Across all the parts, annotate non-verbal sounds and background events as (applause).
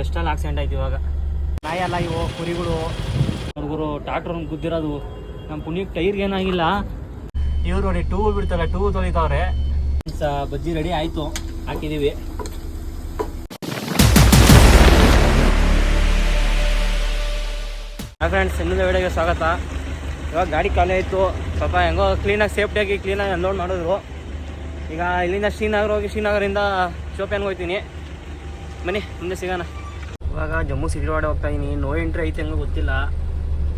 ಜಸ್ಟಲ್ಲಿ accident ಆಯ್ತು ಇವಾಗ. ನಾಯಿ ಅಲ್ಲ ಇವು, ಕುರಿಗಳು. ಹುಡುಗರು ಟ್ರಾಕ್ಟರ್ ಗುದ್ದಿರೋದು. ನಮ್ಮ ಪುಣ್ಯಕ್ಕೆ ಟೈರ್ಗೆ ಏನಾಗಿಲ್ಲ. ಇವ್ರು ನೋಡಿ ಟೂ ಬಿಡ್ತಾರೆ ಟೂ ತೊಳಿತಾವ್ರೆ. ಬಜ್ಜಿ ರೆಡಿ ಆಯಿತು. ಹಾಕಿದ್ದೀವಿ ಫ್ರೆಂಡ್ಸ್ ಇನ್ನೊಂದು ವಿಡಿಯೋಗೆ ಸ್ವಾಗತ. ಇವಾಗ ಗಾಡಿ ಖಾಲಿ ಆಯಿತು. ಸ್ವಲ್ಪ ಹೆಂಗೋ ಕ್ಲೀನಾಗಿ ಸೇಫ್ಟಿಯಾಗಿ ಕ್ಲೀನಾಗಿ ಅನ್ಲೋಡ್ ಮಾಡಿದ್ರು. ಈಗ ಇಲ್ಲಿಂದ ಶ್ರೀನಗರ ಹೋಗಿ ಶ್ರೀನಗರಿಂದ ಶೋಪಿಯಾನ್ಗೆ ಹೋಗ್ತೀನಿ. ಬನ್ನಿ, ಮುಂದೆ ಸಿಗೋಣ. ಇವಾಗ ಜಮ್ಮು ಸಿಟಿವಾಡ ಹೋಗ್ತಾ ಇದೀನಿ. ನೋ ಎಂಟ್ರಿ ಐತೆ ಹೆಂಗೋ ಗೊತ್ತಿಲ್ಲ.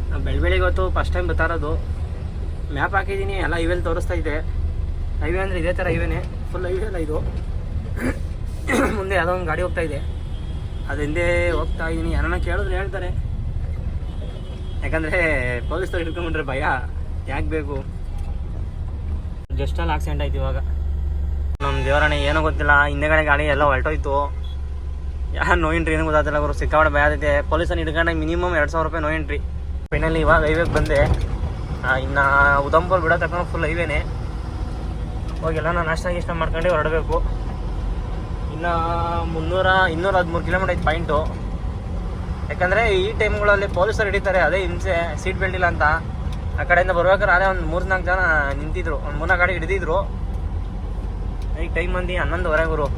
ನಾನು ಬೆಳಬೆಳಿಗ್ಗೆ ಹೊತ್ತು ಫಸ್ಟ್ ಟೈಮ್ ಬರ್ತಾ ಇರೋದು. ಮ್ಯಾಪ್ ಹಾಕಿದ್ದೀನಿ ಎಲ್ಲ ಹೈವೇಲಿ ತೋರಿಸ್ತಾ ಇದೆ. ಹೈವೇ ಅಂದರೆ ಇದೇ ಥರ ಹೈವೇನೇ ಫುಲ್ ಹೈವೇ ಅಲ್ಲ ಇದು. (coughs) ಮುಂದೆ ಯಾವುದೋ ಒಂದು ಗಾಡಿ ಹೋಗ್ತಾ ಇದೆ. ಅದು ಹಿಂದೆ ಹೋಗ್ತಾ ಇದ್ದೀನಿ ಯಾರನ್ನ ಕೇಳಿದ್ರೆ ಹೇಳ್ತಾರೆ. ಯಾಕಂದರೆ ಪೊಲೀಸರು ಹಿಡ್ಕೊಂಡ್ರೆ ಭಯ. ಯಾಕೆ ಬೇಕು? ಜಸ್ಟಲ್ಲಿ ಆಕ್ಸಿಡೆಂಟ್ ಆಯ್ತು ಇವಾಗ. ನಮ್ಮ ದೇವರಣ್ಣ ಏನೋ ಗೊತ್ತಿಲ್ಲ. ಹಿಂದೆಗಡೆ ಗಾಡಿ ಎಲ್ಲ ಹೊರಟೋಯ್ತು. ಯಾರು ನೋ ಎಂಟ್ರಿ ಏನೂ ಗೊತ್ತಾಗ್ತಿಲ್ಲ ಅವರು ಭಯ ಆಗೈತೆ ಪೊಲೀಸನ್ನು ಹಿಡ್ಕೊಂಡಾಗ ಮಿನಿಮಮ್ ಎರಡು ಸಾವಿರ ರೂಪಾಯಿ ನೋ ಎಂಟ್ರಿ ಫೈನಲಿ ಇವಾಗ ಹೈವೇಗೆ ಬಂದೆ. ಇನ್ನು ಉದಂಪುರ್ ಬಿಡೋ ತಕ್ಕ ಫುಲ್ ಹೈವೇನೆ ಹೋಗಿಲ್ಲ ನಾನು ನಾಷ್ಟ ಗೀಷ್ಟ ಮಾಡ್ಕೊಂಡು ಹೊರಡಬೇಕು. ಇನ್ನು ಮುನ್ನೂರ, ಇನ್ನೂರ ಹದಿಮೂರು ಕಿಲೋಮೀಟರ್ ಐತೆ ಪಾಯಿಂಟು ಯಾಕಂದರೆ ಈ ಟೈಮ್ಗಳಲ್ಲಿ ಪೊಲೀಸರು ಹಿಡಿತಾರೆ, ಅದೇ ಹಿಂಸೆ ಸೀಟ್ ಬೆಲ್ಟ್ ಇಲ್ಲ ಅಂತ. ಆ ಕಡೆಯಿಂದ ಬರ್ಬೇಕಾದ್ರೆ ಅದೇ ಒಂದು ಮೂರು ನಾಲ್ಕು ಜನ ನಿಂತಿದ್ರು. ಒಂದು ಮೂರ್ನಾಲ್ಕು ಗಾಡಿ ಹಿಡಿದಿದ್ರು. ಈಗ ಟೈಮ್ ಬಂದು ಹನ್ನೊಂದುವರೆಗೂ ಗುರು.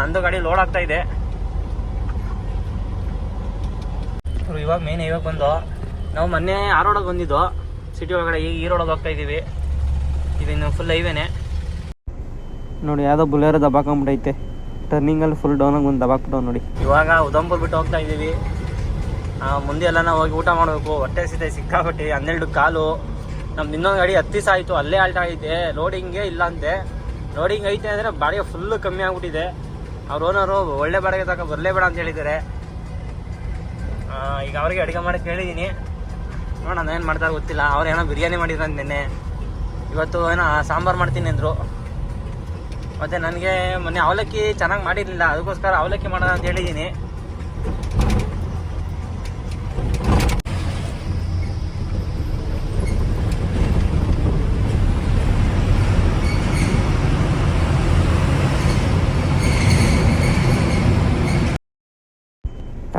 ನಂದು ಗಾಡಿ ಲೋಡ್ ಆಗ್ತಾ ಇವ್ರು ಇವಾಗ ಮೇನ್ ಇವಾಗ ಬಂದು ನಾವು ಮೊನ್ನೆ ಆರೋಡಗೆ ಬಂದಿದ್ದು ಸಿಟಿ ಒಳಗಡೆ ಈಗ ಈರೋಡಲ್ಲಿ ಹೋಗ್ತಾ ಇದ್ದೀವಿ. ಇದು ಇನ್ನು ಫುಲ್ ಹೈವೇನೆ ನೋಡಿ ಯಾವುದೋ ಬುಲೆರೋ ದಬಾಕೊಂಬಿಟ್ಟೈತೆ ಟರ್ನಿಂಗಲ್ಲಿ ಫುಲ್ ಡೌನಾಗಿ ಒಂದು ದಬಾಕ್ಬಿಟ್ಟು ನೋಡಿ. ಇವಾಗ ಉದಂಪುರ್ ಬಿಟ್ಟು ಹೋಗ್ತಾ ಇದ್ದೀವಿ. ಮುಂದೆ ಎಲ್ಲ ನಾವು ಹೋಗಿ ಊಟ ಮಾಡಬೇಕು. ಹೊಟ್ಟೆ ಸಿದ್ಧ ಸಿಕ್ಕಾಪಟ್ಟಿ ಹನ್ನೆರಡು ಕಾಲು. ನಮ್ದು ಇನ್ನೊಂದು ಗಾಡಿ ಹತ್ತು ದಿವಸ ಆಯಿತು ಅಲ್ಲೇ ಆಲ್ಟ್ ಆಗೈತೆ. ಲೋಡಿಂಗೇ ಇಲ್ಲ ಅಂತೆ. ಲೋಡಿಂಗ್ ಐತೆ ಅಂದರೆ ಬಾಡಿಗೆ ಫುಲ್ಲು ಕಮ್ಮಿ ಆಗ್ಬಿಟ್ಟಿದೆ. ಅವ್ರ ಓನರು ಒಳ್ಳೆ ಬಾಡಿಗೆ ತಕ ಬರಲೇಬೇಡ ಅಂತ ಹೇಳಿದ್ದಾರೆ. ಈಗ ಅವ್ರಿಗೆ ಅಡುಗೆ ಮಾಡಕ್ಕೆ ಹೇಳಿದ್ದೀನಿ ನೋಡೋಣ ಏನು ಮಾಡ್ತಾರೆ ಗೊತ್ತಿಲ್ಲ. ಅವ್ರು ಏನೋ ಬಿರಿಯಾನಿ ಮಾಡಿದ್ರಂತ ನಿನ್ನೆ. ಇವತ್ತು ಏನೋ ಸಾಂಬಾರು ಮಾಡ್ತೀನಿ ಅಂದರು. ಮತ್ತು ನನಗೆ ಮೊನ್ನೆ ಅವಲಕ್ಕಿ ಚೆನ್ನಾಗಿ ಮಾಡಿರಲಿಲ್ಲ. ಅದಕ್ಕೋಸ್ಕರ ಅವಲಕ್ಕಿ ಮಾಡೋಣ ಅಂತ ಹೇಳಿದ್ದೀನಿ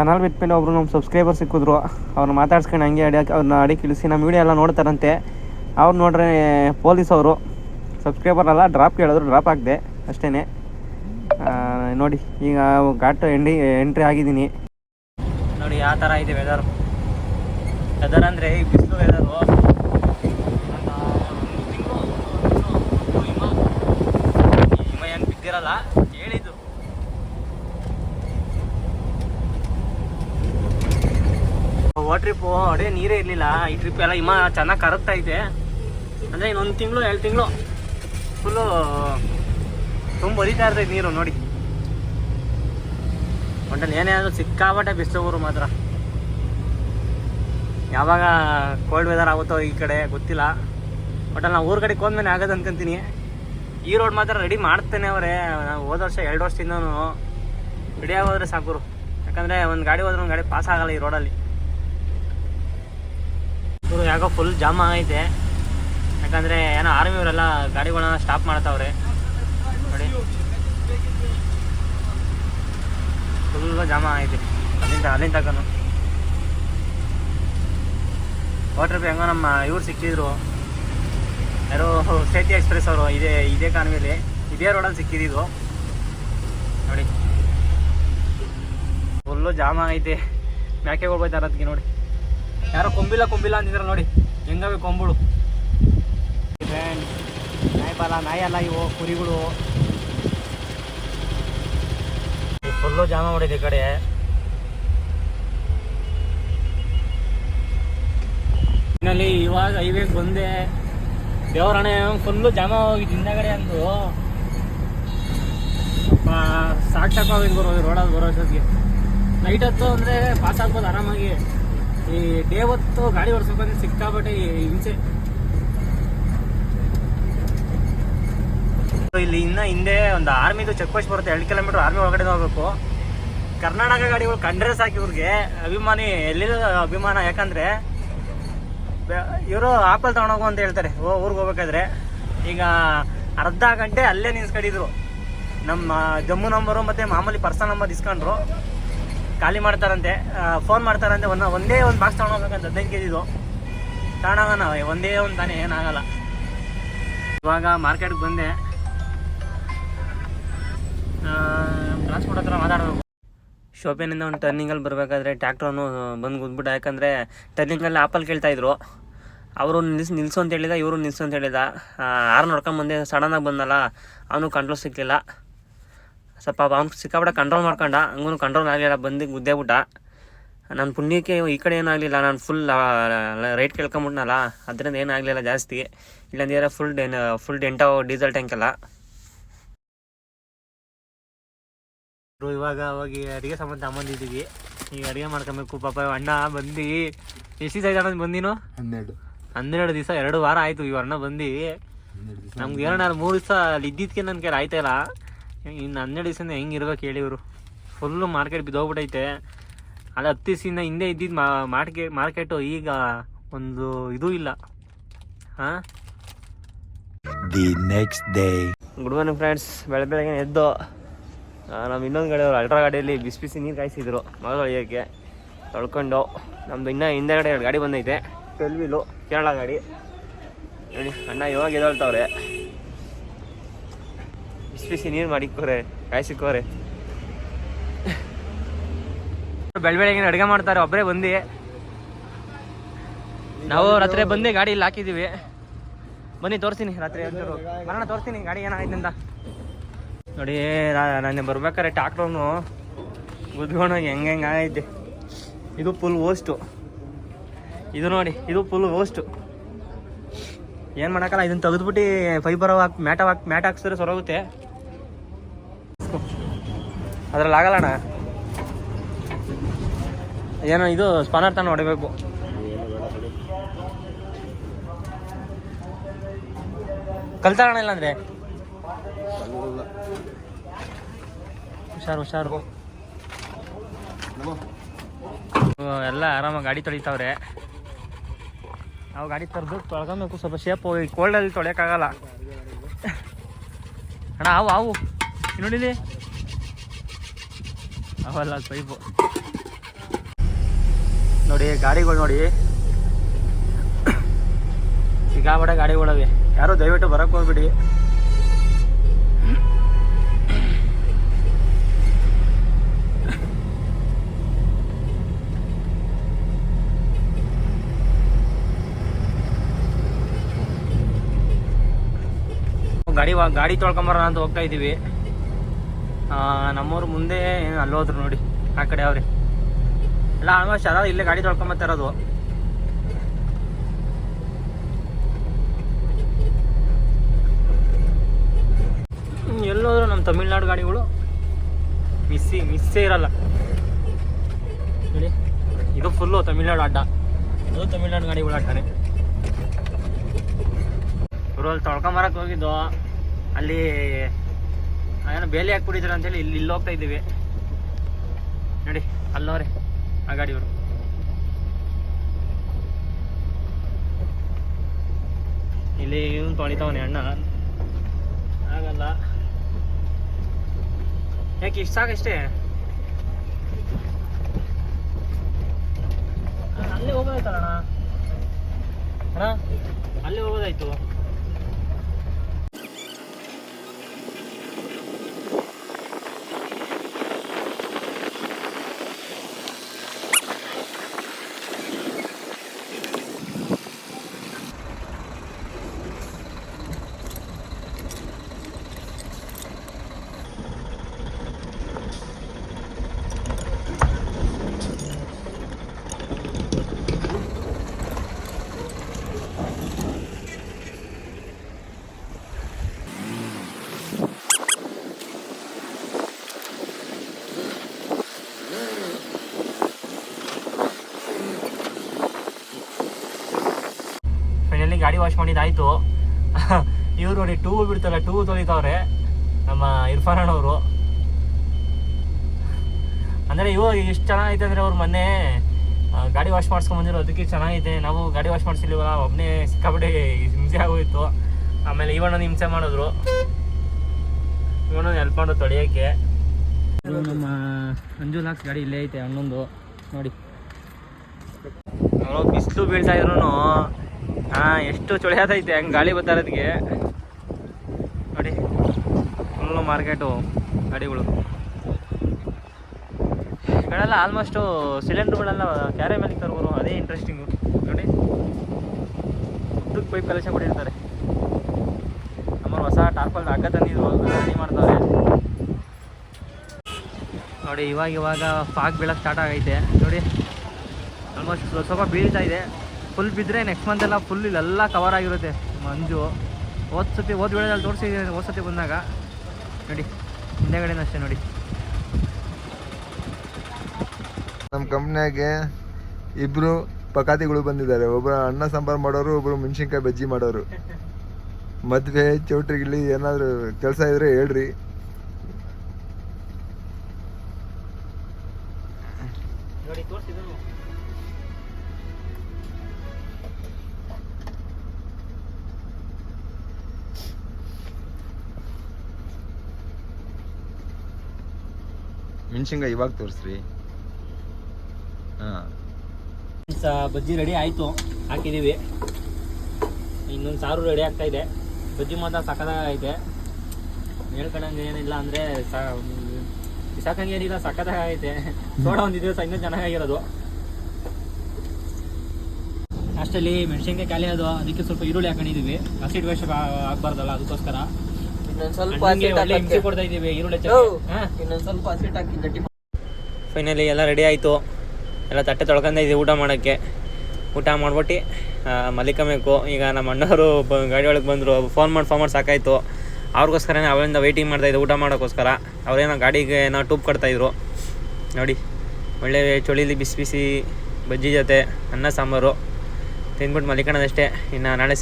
ಟನಲ್ ಬಿಟ್ಮೇಲೆ ಒಬ್ಬರು ನಮ್ಮ ಸಬ್ಸ್ಕ್ರೈಬರ್ ಸಿಕ್ಕಿದ್ರು ಅವ್ರನ್ನ ಮಾತಾಡ್ಸ್ಕೊಂಡು ಹಂಗೆ ಅಡಿ ಅವ್ರನ್ನ ಅಡಿ ಇಳಿಸಿ ನಮ್ಮ ವೀಡಿಯೋ ಎಲ್ಲ ನೋಡ್ತಾರಂತೆ. ಅವ್ರು ನೋಡ್ರೆ ಪೊಲೀಸ್ ಅವರು. ಸಬ್ಸ್ಕ್ರೈಬರ್ ಅಲ್ಲ ಡ್ರಾಪ್ ಕೇಳಿದ್ರು ಡ್ರಾಪ್ ಆಗಿದೆ ಅಷ್ಟೇ ನೋಡಿ, ಈಗ ಘಾಟ್ ಎಂಡಿ ಎಂಟ್ರಿ ಆಗಿದ್ದೀನಿ. ನೋಡಿ ಯಾವ ಥರ ಇದೆ ವೆದರ್ ವೆದರ್ ಅಂದರೆ ಈ ಬಿಸಿಲು ವೆದರು ಹಿಮ ಏನು ಬಿದ್ದಿರಲ್ಲ ಹೇಳಿದ್ದು ಓ ಟ್ರಿಪ್ಪು ಅದೇ ನೀರೇ ಇರಲಿಲ್ಲ. ಈ ಟ್ರಿಪ್ ಎಲ್ಲ ಹಿಮ ಚೆನ್ನಾಗಿ ಕರಗ್ತಾ ಇದೆ. ಅಂದರೆ ಇನ್ನೊಂದು ತಿಂಗಳು, ಎರಡು ತಿಂಗಳು ಫುಲ್ಲು ತುಂಬ ಹೊಲಿತಾ ಇರ್ತೈತೆ ನೀರು, ನೋಡಿ. ಒಟ್ಟಲ್ಲಿ ಏನೇ ಆದರೂ ಸಿಕ್ಕಾಪಟ್ಟೆ ಬಿಸಿಲೂರು ಮಾತ್ರ. ಯಾವಾಗ ಕೋಲ್ಡ್ ವೆದರ್ ಆಗುತ್ತೋ ಈ ಕಡೆ ಗೊತ್ತಿಲ್ಲ. ಒಟ್ಟಲ್ಲಿ ನಾವು ಊರ ಕಡೆಗೆ ಹೋದ್ಮೇಲೆ ಆಗೋದು ಈ ರೋಡ್ ಮಾತ್ರ ರೆಡಿ ಮಾಡ್ತೇನೆ ಅವರೇ. ನಾವು ಹೋದ ವರ್ಷ ಎರಡು ವರ್ಷದಿಂದನೂ. ರೆಡಿ ಆಗೋದ್ರೆ ಸಾಕುರು ಯಾಕಂದರೆ ಒಂದು ಗಾಡಿ ಹೋದ್ರೆ ಒಂದು ಗಾಡಿ ಪಾಸ್ ಆಗಲ್ಲ ಈ ರೋಡಲ್ಲಿ ಇವರು ಯಾಕೋ ಫುಲ್ ಜಾಮ್ ಆಗೈತೆ. ಯಾಕಂದರೆ ಏನೋ ಆರ್ಮಿಯವರೆಲ್ಲ ಗಾಡಿಗಳನ್ನ ಸ್ಟಾಪ್ ಮಾಡ್ತಾವ್ರೆ. ನೋಡಿ. ಫುಲ್ ಜಾಮ ಆಗೈತೆ. ಅಲ್ಲಿಂದ ಅಲ್ಲಿಂದ ವಾಟರ್ ಬಿ ಹೆಂಗೋ ನಮ್ಮ ಇವ್ರು ಸಿಕ್ಕಿದ್ರು. ಯಾರೋ ಸೇತಿ ಎಕ್ಸ್ಪ್ರೆಸ್ ಅವರು, ಇದೇ ಇದೇ ಕಾನ್ವೇಲಿ ಇದೇ ರೋಡಲ್ಲಿ ಸಿಕ್ಕಿದ್ದು ನೋಡಿ. ಫುಲ್ಲು ಜಾಮ್ ಆಗೈತೆ. ಮ್ಯಾಕೆ ಹೋಗ್ಬೋದಾರದಕ್ಕೆ ನೋಡಿ. ಯಾರೋ ಕೊಂಬಿಲ್ಲ ಕೊಂಬಿಲ್ಲ ಅಂದಿದ್ರೆ ನೋಡಿ. ಹೆಂಗವೆ ಕೊಂಬುಳು. ನಾಯಿ ಬಲ ನಾಯಿ ಅಲ್ಲ ಇವು ಕುರಿಗಳು. ಫುಲ್ಲು ಜಾಮ ಮಾಡಿದೆ ಈ ಕಡೆ. ಇನ್ನಲ್ಲಿ ಇವಾಗ ಹೈವೇಗೆ ಬಂದೆ. ದೇವರಣೆ ಫುಲ್ಲು ಜಾಮ ಹೋಗಿದ್ದು ಹಿಂದಗಡೆ ಅಂದು. ಅಪ್ಪ ಸಾಕು ಸಾಕಾಗೋಗಿದ್ದು ಬರೋ ರೋಡಲ್ಲಿ ಬರೋ ಅಷ್ಟೊತ್ತಿಗೆ ನೈಟ್ ಹೊತ್ತು ಅಂದರೆ ಪಾಸ್ ಆಗ್ಬೋದು ಆರಾಮಾಗಿ. ಈ ಗಾಡಿ ಓಡಿಸ್ಬೇಕಂದ್ರೆ ಸಿಕ್ಕಾಪಟ್ಟೆ ಹಿಂಸೆ. ಇಲ್ಲಿ ಇನ್ನ ಹಿಂದೆ ಒಂದು ಆರ್ಮಿದು ಚೆಕ್ ಪೋಸ್ಟ್ ಬರುತ್ತೆ, ಎರಡು ಕಿಲೋಮೀಟರ್ ಆರ್ಮಿ ಒಳಗಡೆ ಹೋಗ್ಬೇಕು. ಕರ್ನಾಟಕ ಗಾಡಿಗಳು ಕಂಡ್ರೆ ಸಾಕು ಇವ್ರಿಗೆ. ಅಭಿಮಾನಿ, ಎಲ್ಲಿರೋ ಅಭಿಮಾನ? ಯಾಕಂದ್ರೆ ಇವರು ಆಪಲ್ ತಗೊಂಡೋಗು ಅಂತ ಹೇಳ್ತಾರೆ. ಓ, ಊರಿಗೆ ಹೋಗ್ಬೇಕಾದ್ರೆ. ಈಗ ಅರ್ಧ ಗಂಟೆ ಅಲ್ಲೇ ನಿಲ್ಸ್ಕೊಂಡಿದ್ರು ನಮ್ಮ ಜಮ್ಮು ನಂಬರು ಮತ್ತು ಮಾಮೂಲಿ ಪರ್ಸನ್ ನಂಬರ್ ಇಸ್ಕೊಂಡ್ರು. ಖಾಲಿ ಮಾಡ್ತಾರಂತೆ ಫೋನ್ ಮಾಡ್ತಾರಂತೆ, ಒಂದು ಒಂದೇ ಒಂದು ಬಾಕ್ಸ್ ತಗೊಂಡೋಗ್ಬೇಕಂತ ಹದಿನೈದು ಕೆ ಜಿದು ತಗೊಂಡೋಗೋಣ ಒಂದೇ ಒಂದು ತಾನೇ, ಏನಾಗಲ್ಲ. ಇವಾಗ ಮಾರ್ಕೆಟ್ಗೆ ಬಂದೆ. ಟ್ರಾನ್ಸ್ಪೋರ್ಟ್ ಹತ್ರ ಮಾತಾಡಬೇಕು. ಶೋಪಿನಿಂದ ಒಂದು ಟರ್ನಿಂಗಲ್ಲಿ ಬರಬೇಕಾದ್ರೆ ಟ್ಯಾಕ್ಟ್ರನ್ನು ಬಂದು ಗುದ್ಬಿಟ್ಟು. ಯಾಕಂದರೆ ಟರ್ನಿಂಗಲ್ಲಿ ಆಪಲ್ ಕೇಳ್ತಾ ಇದ್ರು. ಅವರು ನಿಲ್ಸ್ ನಿಲ್ಸು ಅಂತ ಹೇಳಿದ, ಇವರು ನಿಲ್ಸು ಅಂತ ಹೇಳಿದ. ಆರು ನೋಡ್ಕೊಂಬಂದೆ ಸಡನ್ನಾಗಿ ಬಂದಲ್ಲ ಅವನು ಕಂಟ್ರೋಲ್ ಸಿಕ್ಕಲಿಲ್ಲ ಸ್ವಲ್ಪ ಅವ್ನು ಸಿಕ್ಕಾಬಿಡ ಕಂಟ್ರೋಲ್ ಮಾಡ್ಕೊಂಡ ಹಂಗೂ ಕಂಟ್ರೋಲ್ ಆಗಲಿಲ್ಲ ಬಂದು ಗುದ್ದೇ ಬಿಟ್ಟ. ನನ್ನ ಪುಣ್ಯಕ್ಕೆ ಈ ಕಡೆ ಏನಾಗಲಿಲ್ಲ ನಾನು ಫುಲ್ ರೈಟ್ ಕೇಳ್ಕೊಂಬಿಟ್ನಲ್ಲ ಅದರಿಂದ ಏನಾಗಲಿಲ್ಲ ಜಾಸ್ತಿ. ಇಲ್ಲಾಂದ್ರೆ ಫುಲ್ ಡೆನ್ ಫುಲ್ ಡೆಂಟೋ ಡೀಸೆಲ್ ಟ್ಯಾಂಕ್ ಎಲ್ಲ. ಇವಾಗ ಹೋಗಿ ಅಡುಗೆ ಸಂಬಂಧ ಅಮ್ಮಂದಿದ್ದೀವಿ ಈಗ ಅಡುಗೆ ಮಾಡ್ಕೊಬೇಕು ಪಾಪ ಅಣ್ಣ ಬಂದು ಎಷ್ಟು ದಿವಸ ಆಯ್ತು ಅಣ್ಣ ಬಂದಿನು ಹನ್ನೆರಡು. ಹನ್ನೆರಡು ದಿವಸ ಎರಡು ವಾರ ಆಯಿತು ಇವ ಅಣ್ಣ ಬಂದು. ನಮ್ಗೆ ಏನೋ ನಾನು ಮೂರು ದಿವಸ ಅಲ್ಲಿ ಇದ್ದಿದ್ದಕ್ಕೆ ನನ್ನ ಕೇಳಿ ಆಯ್ತಾ ಇಲ್ಲ. ಇನ್ನು ಹನ್ನೆರಡು ದಿವಸದಿಂದ ಹೆಂಗೆ ಇರ್ಬೇಕು ಹೇಳಿ ಇವರು. ಫುಲ್ಲು ಮಾರ್ಕೆಟ್ ಬಿದ್ದೋಗ್ಬಿಟ್ಟೈತೆ ಅಲ್ಲಿ ಹತ್ತು ದಿವಸದಿಂದ ಹಿಂದೆ ಇದ್ದಿದ್ದು ಮಾರ್ಕೆಟ್ ಮಾರ್ಕೆಟು ಈಗ ಒಂದು ಇದು ಇಲ್ಲ. ಹಾಂ? The next day good morning friends ಬೆಳೆ ಬೆಳಗ್ಗೆ ಎದ್ದು ನಮ್ಮ ಇನ್ನೊಂದು ಕಡೆ ಅವರು ಅಲ್ಟ್ರಾ ಗಾಡಿಯಲ್ಲಿ ಬಿಸಿ ಬಿಸಿ ನೀರು ಕಾಯಿಸಿದ್ರು ಮಗ ಹೊಳಿಯೋಕ್ಕೆ ತೊಳ್ಕೊಂಡು ನಮ್ಮದು ಇನ್ನೂ ಹಿಂದೆಗಡೆ ಎರಡು ಗಾಡಿ ಬಂದೈತೆ. ಟೆಲ್ವಿಲು ವೀಲು ಕೇರಳ ಗಾಡಿ. ನೋಡಿ ಅಣ್ಣ ಇವಾಗ ಎದೊಳ್ತವ್ರೆ ಬಿಸಿ ನೀರು ಮಾಡಿಕೋರೆ ಕಾಯಿಸಿಕೋರೆ ಬೆಳ ಅಡುಗೆ ಮಾಡ್ತಾರೆ ಒಬ್ಬರೇ ಬಂದು. ನಾವು ರಾತ್ರಿ ಬಂದು ಗಾಡಿ ಇಲ್ಲಿ ಹಾಕಿದ್ದೀವಿ. ಬನ್ನಿ, ತೋರಿಸ್ತೀನಿ ರಾತ್ರಿ ಒಂಚೂರು. ಬರೋಣ, ತೋರಿಸ್ತೀನಿ, ಗಾಡಿ ಏನಾಯ್ತು ಅಂತ. ನೋಡಿ ನಾನು ಬರ್ಬೇಕಾರೆ ಟ್ಯಾಕ್ಟ್ರನು ಗುದ್ಕೊಂಡೋಗಿ ಹೆಂಗೆ ಹೆಂಗೆ ಆಗೈತೆ. ಇದು ಫುಲ್ ಓಸ್ಟು ಇದು ನೋಡಿ, ಇದು ಫುಲ್ ಓಸ್ಟು ಏನು ಮಾಡೋಕ್ಕಲ್ಲ ಇದನ್ನು ತೆಗೆದ್ಬಿಟ್ಟು ಫೈಬರ್ ಹಾಕಿ, ಮ್ಯಾಟ ಹಾಕಿ, ಮ್ಯಾಟ್ ಹಾಕ್ಸಿದ್ರೆ ಸೊರೋಗುತ್ತೆ. ಅದ್ರಲ್ಲಿ ಆಗಲ್ಲಣ್ಣ ಏನೋ ಇದು ಸ್ಪಾನರ್ ತಾನು ಹೊಡಿಬೇಕು. ಕಲ್ತಾರಣ ಇಲ್ಲಾಂದ್ರೆ? ಹುಷಾರು ಹುಷಾರು. ಎಲ್ಲ ಆರಾಮಾಗಿ ಗಾಡಿ ತೊಳಿತಾವ್ರೆ. ನಾವು ಗಾಡಿ ತರದು ತೊಳ್ಕೊಬೇಕು, ಸ್ವಲ್ಪ ಶೇಪ್ ಈ ಕೋಲ್ಡಲ್ಲಿ ತೊಳೆಯೋಕ್ಕಾಗಲ್ಲ. ಅಣ್ಣ ಅವು ಅವು ಇಲ್ಲಿ ನೋಡಿಲಿ ಅವಲ್ಲ ಪೈಪು ನೋಡಿ, ಗಾಡಿಗಳು ನೋಡಿ. ಸಿಕ್ಕಾಪಟ್ಟೆ ಗಾಡಿಗಳವೆ. ಯಾರು ದಯವಿಟ್ಟು ಬರಕ್ಕೆ ಹೋಗ್ಬಿಡಿ. ಗಾಡಿ ಗಾಡಿ ತೊಳ್ಕೊಂಬರೋಣ ಅಂತ ಹೋಗ್ತಾ ಇದ್ದೀವಿ ಆ, ನಮ್ಮೂರು ಮುಂದೆ ಏನು ಅಲ್ಲಿ ಹೋದ್ರು ನೋಡಿ ಆ ಕಡೆ ಅವ್ರಿ. ಎಲ್ಲ ಆಲ್ಮೋಸ್ಟ್ ಅದ ಇಲ್ಲೇ ಗಾಡಿ ತೊಳ್ಕೊಂಬತ್ತಿರೋದು ಎಲ್ಲೋದ್ರು ನಮ್ಮ ತಮಿಳ್ನಾಡು ಗಾಡಿಗಳು. ಮಿಸ್ಸಿ ಮಿಸ್ಸೇ ಇರಲ್ಲ. ನೋಡಿ ಇದು ಫುಲ್ಲು ತಮಿಳ್ನಾಡು ಅಡ್ಡ. ಅದು ತಮಿಳ್ನಾಡು ಗಾಡಿಗಳು ಅಡ್ಡಾನೆ. ಇವರು ಅಲ್ಲಿ ತೊಳ್ಕೊಂಬರಕ್ಕೆ ಹೋಗಿದ್ದು ಅಲ್ಲಿ ಏನೋ ಬೇಲಿ ಹಾಕ್ಬಿಟ್ಟಿದ್ರು ಅಂತೇಳಿ ಇಲ್ಲಿ ಇಲ್ಲಿ ಹೋಗ್ತಾ ಇದ್ದೀವಿ. ನೋಡಿ ಅಲ್ಲವ್ರೆ ಆ ಗಾಡಿಯವರು ಇಲ್ಲಿ ಇವನು ತೊಳಿತಾವನೆ ಅಣ್ಣ. ಆಗಲ್ಲ. ಯಾಕೆ, ಇಷ್ಟ ಸಾಕಷ್ಟೇ? ಅಲ್ಲೇ ಹೋಗೋದಾಯ್ತಲ್ಲ ಅಣ್ಣ ಅಣ್ಣ, ಅಲ್ಲೇ ಹೋಗೋದಾಯ್ತು ಫೈನಲಿ ಗಾಡಿ ವಾಶ್ ಮಾಡಿದ್ದಾಯ್ತು. (laughs) ಇವ್ರು ನೋಡಿ ಟೂ ಬಿಡ್ತಲ್ಲ ಟೂ ತೊಳಿತಾವ್ರೆ. ನಮ್ಮ ಇರ್ಫಾನ್ ಅಣ್ಣವರು ಅಂದರೆ ಇವಾಗ ಎಷ್ಟು ಚೆನ್ನಾಗೈತೆ ಅಂದರೆ ಅವ್ರು ಮೊನ್ನೆ ಗಾಡಿ ವಾಶ್ ಮಾಡಿಸ್ಕೊಂಡ್ ಬಂದಿರೋ ಅದಕ್ಕೆ ಚೆನ್ನಾಗಿದೆ ನಾವು ಗಾಡಿ ವಾಶ್ ಮಾಡಿಸಿಲ್ವಲ್ಲ ಒಬ್ಬನೇ ಸಿಕ್ಕಾಪಟ್ಟೆ (laughs) ಹಿಂಸೆ ಆಗೋಯ್ತು. ಆಮೇಲೆ ಇವಣ್ಣನ ಹಿಂಸೆ ಮಾಡಿದ್ರು. ಇವಣ್ಣ ಹೆಲ್ಪ್ ಮಾಡೋದು ತೊಳೆಯೋಕ್ಕೆ. ನಮ್ಮ ಅಂಜು ಲಾಕ್ಸ್ ಗಾಡಿ ಇಲ್ಲೇ ಐತೆ ಹನ್ನೊಂದು ನೋಡಿ. ಬಿಸಿಲು ಬೀಳ್ತಾ ಇದ್ರು ಹಾಂ, ಎಷ್ಟು ಚಳಿ ಆತೈತೆ ಹಂಗೆ ಗಾಳಿ ಬತ್ತಾರದಕ್ಕೆ ನೋಡಿ ಫುಲ್ಲು ಮಾರ್ಕೆಟು, ಗಾಡಿಗಳು. ಕಡೆಲ್ಲ ಆಲ್ಮೋಸ್ಟು ಸಿಲಿಂಡ್ರುಗಳೆಲ್ಲ ಕ್ಯಾರೆ ಮೇಲೆ ತರ್ಬೋದು, ಅದೇ ಇಂಟ್ರೆಸ್ಟಿಂಗು ನೋಡಿ ಉದ್ದಕ್ಕೆ ಪೈಪ್ ಕಲೆಕ್ಷನ್ ಕೊಟ್ಟಿರ್ತಾರೆ. ನಮ್ಮ ಹೊಸ ಟಾರ್ಪಲ್ ಹಗ್ಗ ತಂದಿದ್ರು ರೆಡಿ ಮಾಡ್ತಾರೆ. ನೋಡಿ, ಇವಾಗ ಇವಾಗ ಫಾಗ್ ಬೀಳಕ್ಕೆ ಸ್ಟಾರ್ಟ್ ಆಗೈತೆ. ನೋಡಿ ಆಲ್ಮೋಸ್ಟ್ ಸ್ವಲ್ಪ ಸ್ವಲ್ಪ ಬೀಳ್ತಾ ಇದೆ. ಫುಲ್ ಬಿದ್ದರೆ ನೆಕ್ಸ್ಟ್ ಮಂತ್ ಎಲ್ಲ ಫುಲ್ ಇಲ್ಲೆಲ್ಲ ಕವರ್ ಆಗಿರುತ್ತೆ. ಮಂಜು ಹೋದ ಸತಿ ಹೋದ ವೇಳೆಯಲ್ಲಿ ತೋರಿಸಿದ್ದೀನಿ ಹೋದ ಸತಿ ಬಂದಾಗ. ನೋಡಿ ಹಿಂದೆಗಡೆನೂ ಅಷ್ಟೇ ನೋಡಿ. ನಮ್ಮ ಕಂಪ್ನಿಯಾಗೆ ಇಬ್ರು ಪಕಾತಿಗಳು ಬಂದಿದ್ದಾರೆ. ಒಬ್ರು ಅನ್ನ ಸಾಂಬಾರು ಮಾಡೋರು ಒಬ್ಬರು ಮೆಣಸಿನ್ಕಾಯಿ ಬಜ್ಜಿ ಮಾಡೋರು. ಮದ್ವೆ ಚೌಟ್ರಿಗಿಲ್ಲಿ ಏನಾದರೂ ಕೆಲಸ ಇದ್ರೆ ಹೇಳ್ರಿ. ನೋಡಿ ಮೆಣಸಿನ್ಕಾಯಿ ಇವಾಗ ತೋರಿಸ್ರಿ. ಬಜ್ಜಿ ರೆಡಿ ಆಯ್ತು. ಹಾಕಿದೀವಿ. ಇನ್ನೊಂದು ಸಾರು ರೆಡಿ ಆಗ್ತಾ ಇದೆ. ಬಜ್ಜಿ ಮಾತ್ರ ಸಕ್ಕದಾಗೈತೆ ಹೇಳ್ಕೊಂಡಂಗೆ ಏನಿಲ್ಲ ಅಂದ್ರೆ ಸಾಕಂಗೇನಿಲ್ಲ ಏನಿಲ್ಲ ಸಕ್ಕತ್ತಾಗೈತೆ ಸೋಡಾ ಒಂದಿದೆ ಸ ಇನ್ನೂ ಚೆನ್ನಾಗಿರೋದು ಅಷ್ಟಲ್ಲಿ ಮೆಣಸಿನ್ಕಾಯಿ ಖಾಲಿ ಅದು ಅದಕ್ಕೆ ಸ್ವಲ್ಪ ಈರುಳ್ಳಿ ಹಾಕೊಂಡಿದ್ದೀವಿ ಹಸಿಟ್ಟು ವೇಷ ಆಗ್ಬಾರ್ದಲ್ಲ ಅದಕ್ಕೋಸ್ಕರ. ಇನ್ನೊಂದ್ ಸ್ವಲ್ಪ. ಕೊಡ್ತಾ ಈರುಳ್ಳಿ ಸ್ವಲ್ಪ ಹಾಕಿ ಗಟ್ಟಿ ಫೈನಲಿ ಎಲ್ಲ ರೆಡಿ ಆಯಿತು. ಎಲ್ಲ ತಟ್ಟೆ ತೊಳ್ಕೊಂಡಿದ್ದೀವಿ ಊಟ ಮಾಡೋಕ್ಕೆ. ಊಟ ಮಾಡ್ಬಿಟ್ಟು ಮಲಿಕಬೇಕು ಈಗ ನಮ್ಮ ಅಣ್ಣವರು ಬ ಗಾಡಿ ಒಳಗೆ ಬಂದರು ಫೋನ್ ಮಾಡಿ ಫೋನ್ ಮಾಡಿ ಸಾಕಾಯಿತು. ಅವ್ರಿಗೋಸ್ಕರನೇ ಅವರಿಂದ ವೆಯ್ಟಿಂಗ್ ಮಾಡ್ತಾಯಿದ್ದೆ ಊಟ ಮಾಡೋಕ್ಕೋಸ್ಕರ. ಅವರೇನೋ ಗಾಡಿಗೆ ಏನೋ ಟೂಬ್ ಕಟ್ತಾಯಿದ್ರು ನೋಡಿ ಒಳ್ಳೆ ಚಳಿಲಿ ಬಿಸಿ ಬಿಸಿ ಬಜ್ಜಿ ಜೊತೆ ಅನ್ನ ಸಾಂಬಾರು. ತಿಂದ್ಬಿಟ್ಟು ಮಲಿಕಣದಷ್ಟೇ ಇನ್ನು ನಾಳೆ ಸಿಗ